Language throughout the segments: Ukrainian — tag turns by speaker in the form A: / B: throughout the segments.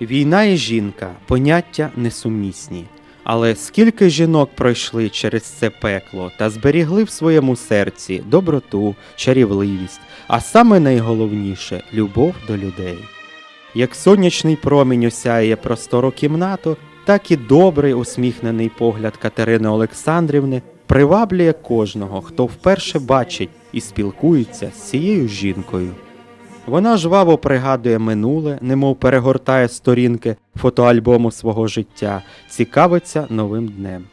A: Війна і жінка поняття несумісні. Але скільки жінок пройшли через це пекло та зберігли в своєму серці доброту, чарівливість, а саме найголовніше любов до людей. Як сонячний промінь осяє простору кімнату, так і добрий усміхнений погляд Катерини Олександрівни приваблює кожного, хто вперше бачить і спілкується з цією жінкою. Вона жваво пригадує минуле, немов перегортає сторінки фотоальбому свого життя, цікавиться новим днем.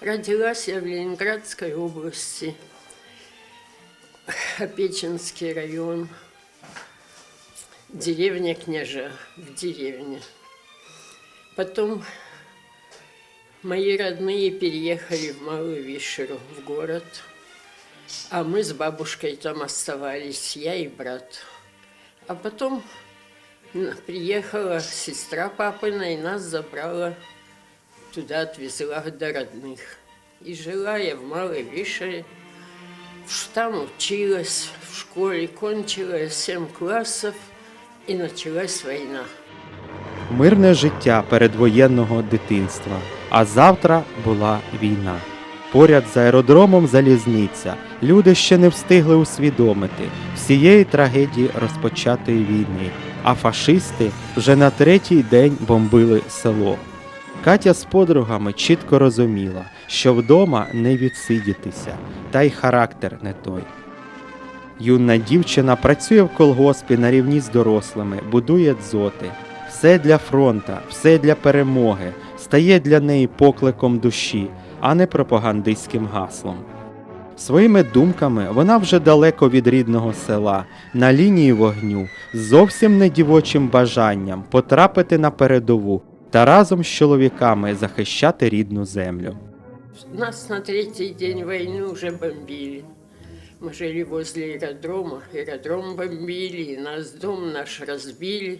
B: Родилась в Ленинградской области, Опеченский район, деревня Княжа, в деревне. Потом мои родные переехали в Малую Вишеру, в город, а мы с бабушкой там оставались, я и брат. А потом приехала сестра папина и нас забрала туда отвезла до родных. И жила я в Малой Вишере. Там училась в школе, кончила 7 классов, и началась война.
A: Мирне життя передвоєнного дитинства, а завтра була війна. Поряд з аеродромом залізниця люди ще не встигли усвідомити всієї трагедії розпочатої війни, а фашисти вже на третій день бомбили село. Катя з подругами чітко розуміла, що вдома не відсидітися, та й характер не той. Юна дівчина працює в колгоспі на рівні з дорослими, будує дзоти. Все для фронта, все для перемоги, стає для неї покликом душі, а не пропагандистським гаслом. Своїми думками вона вже далеко від рідного села, на лінії вогню, з зовсім не дівочим бажанням потрапити на передову та разом з чоловіками захищати рідну землю.
B: Нас на третий день войны уже бомбили. Мы жили возле аэродрома, аэродром бомбили, и нас дом наш разбили.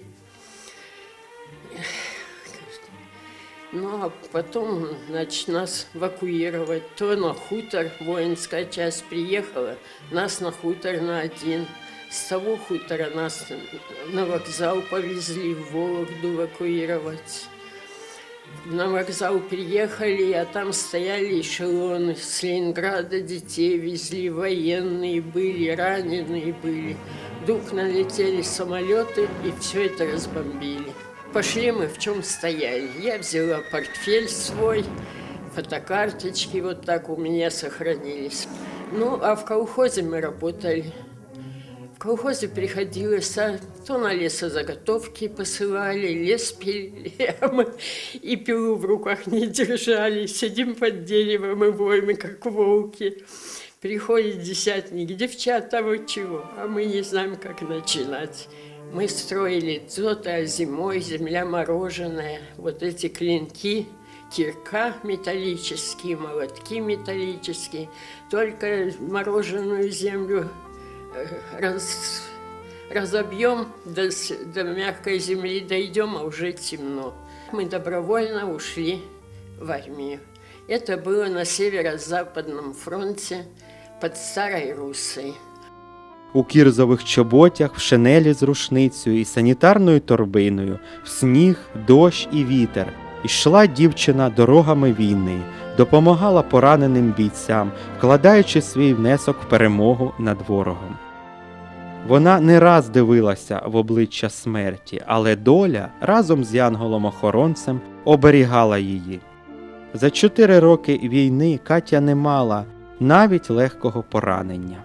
B: Ну, а потом, значит, нас эвакуировать. То на хутор, воинская часть приехала, нас на хутор на один. С того хутора нас на вокзал повезли, в Вологду эвакуировать. На вокзал приехали, а там стояли эшелоны с Ленинграда, детей везли, военные были, раненые были. Вдруг налетели самолеты и все это разбомбили. Пошли мы в чем стояли. Я взяла портфель свой, фотокарточки вот так у меня сохранились. Ну, а в колхозе мы работали. В колхозе приходилось, а то на лесозаготовки посылали, лес пилили, а мы и пилу в руках не держали, сидим под деревом и воем, как волки. Приходит десятник, девчата, вы чего? А мы не знаем, как начинать. Мы строили а зимой земля мороженая, вот эти клинки, кирка металлические, молотки металлические, только мороженую землю э, раз, разобьем до, до мягкой земли, дойдем, а уже темно. Мы добровольно ушли в армию. Это было на северо-западном фронте под Старой Руссой.
A: У кірзових чоботях, в шинелі з рушницею і санітарною торбиною, в сніг, дощ і вітер. Ішла дівчина дорогами війни, допомагала пораненим бійцям, вкладаючи свій внесок в перемогу над ворогом. Вона не раз дивилася в обличчя смерті, але доля разом з янголом-охоронцем оберігала її. За чотири роки війни Катя не мала навіть легкого поранення.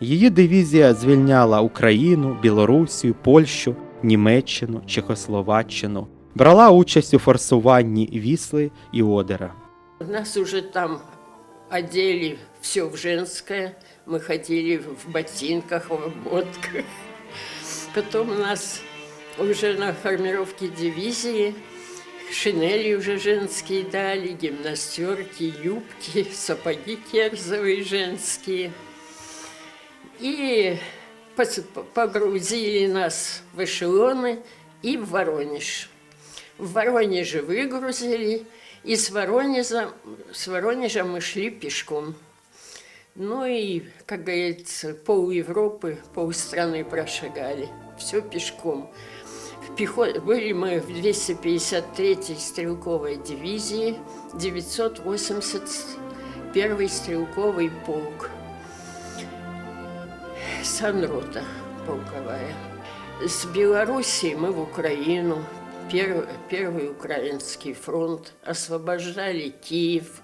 A: Її дивізія звільняла Україну, Білорусію, Польщу, Німеччину, Чехословаччину, брала участь у форсуванні Вісли і Одера.
B: Нас уже там одели все в женское. Мы ходили в ботинках, в обмотках. Потом нас уже на формировке дивизии шинели уже женские дали, гимнастерки, юбки, сапоги керзовые женские. И погрузили нас в эшелоны и в Воронеж. В Воронеже выгрузили, и с Воронежа, с Воронежа мы шли пешком. Ну и, как говорится, пол Европы, пол страны прошагали. Все пешком. В пехо- Были мы в 253-й стрелковой дивизии, 981-й стрелковый полк. Санрота полковая. С Белоруссии мы в Украину, первый, первый украинский фронт, освобождали Киев.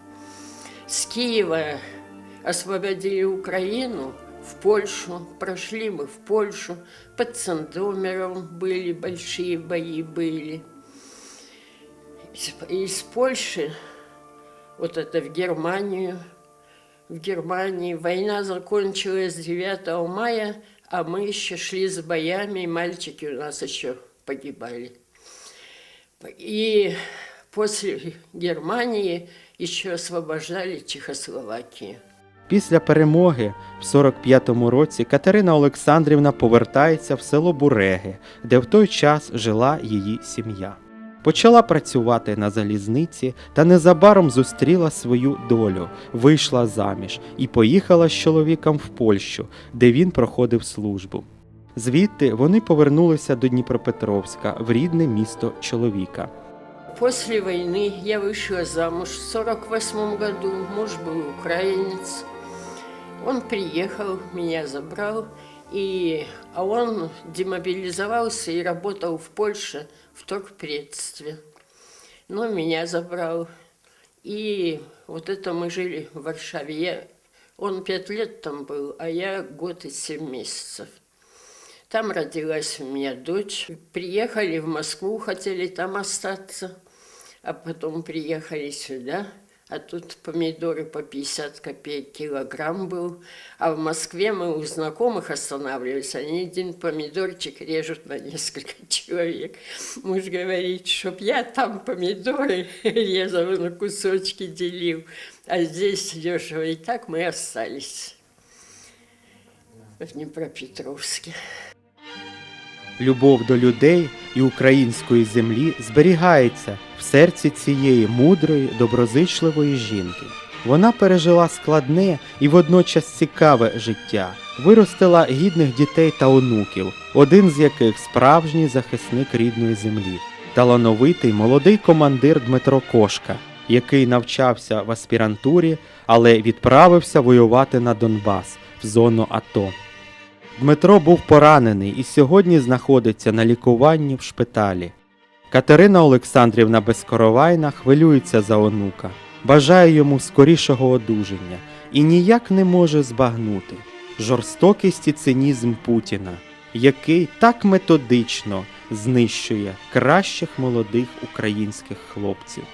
B: С Киева освободили Украину в Польшу, прошли мы в Польшу, под Сандомером были, большие бои были. Из, из Польши, вот это в Германию, в Германии. Война закончилась 9 мая, а мы еще шли с боями, и мальчики у нас еще погибали. И после Германии еще освобождали Чехословакию.
A: Після перемоги в 45-му році Катерина Олександрівна повертається в село Буреги, де в той час жила її сім'я. Почала працювати на залізниці та незабаром зустріла свою долю, вийшла заміж і поїхала з чоловіком в Польщу, де він проходив службу. Звідти вони повернулися до Дніпропетровська в рідне місто чоловіка.
B: После войны я вышла замуж в 48 году. Муж был украинец. Он приехал, меня забрал, И, а он демобилизовался и работал в Польше в торгпредстве. Но меня забрал. И вот это мы жили в Варшаве. Я, он пять лет там был, а я год и семь месяцев. Там родилась у меня дочь. Приехали в Москву, хотели там остаться, а потом приехали сюда. А тут помидоры по 50 копеек килограмм был. А в Москве мы у знакомых останавливались. Они один помидорчик режут на несколько человек. Муж говорит, чтоб я там помидоры резал, на кусочки делил. А здесь дешево. И так мы остались в Днепропетровске.
A: Любов до людей і української землі зберігається в серці цієї мудрої, доброзичливої жінки. Вона пережила складне і водночас цікаве життя, виростила гідних дітей та онуків, один з яких справжній захисник рідної землі, талановитий молодий командир Дмитро Кошка, який навчався в аспірантурі, але відправився воювати на Донбас в зону АТО. Дмитро був поранений і сьогодні знаходиться на лікуванні в шпиталі. Катерина Олександрівна Безкоровайна хвилюється за онука, бажає йому скорішого одужання і ніяк не може збагнути жорстокість і цинізм Путіна, який так методично знищує кращих молодих українських хлопців.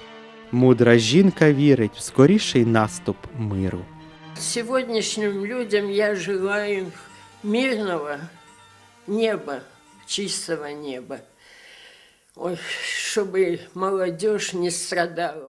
A: Мудра жінка вірить в скоріший наступ миру.
B: Сегодняшним людям я желаю мирного неба, чистого неба, Ой, чтобы молодежь не страдала.